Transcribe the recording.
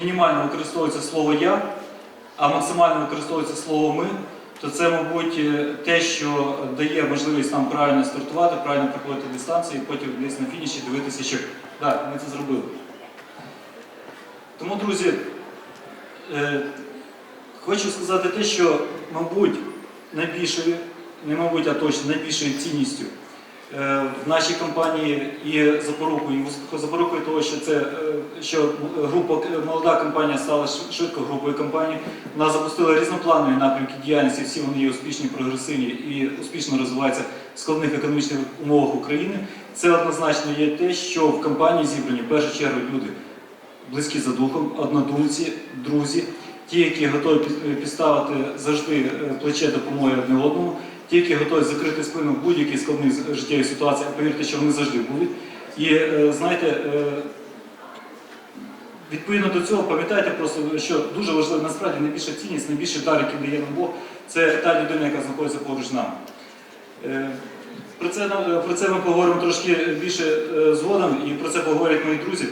мінімально використовується слово я, а максимально використовується слово ми, то це, мабуть, е, те, що дає можливість нам правильно стартувати, правильно проходити дистанцію і потім десь на фініші дивитися, що так, ми це зробили. Тому, друзі, е, хочу сказати те, що, мабуть, найбільшою, не мабуть, а точно найбільшою цінністю в нашій компанії і запорукою, запорукою того, що це е, що група молода компанія стала швидко групою компаній. Вона запустила різнопланові напрямки діяльності, всі вони є успішні, прогресивні і успішно розвиваються в складних економічних умовах України. Це однозначно є те, що в компанії зібрані в першу чергу люди близькі за духом, однодумці, друзі, ті, які готові підставити завжди е, плече допомоги одне одному, ті, які готові закрити спину в будь-якій складній життєвій ситуації, а повірте, що вони завжди будуть. І е, знаєте, е, відповідно до цього, пам'ятайте просто, що дуже важливо, насправді найбільша цінність, найбільший дар, який дає нам Бог, це та людина, яка знаходиться поруч з нами. Е, Про це, про це ми поговоримо трошки більше згодом, і про це поговорять мої друзі.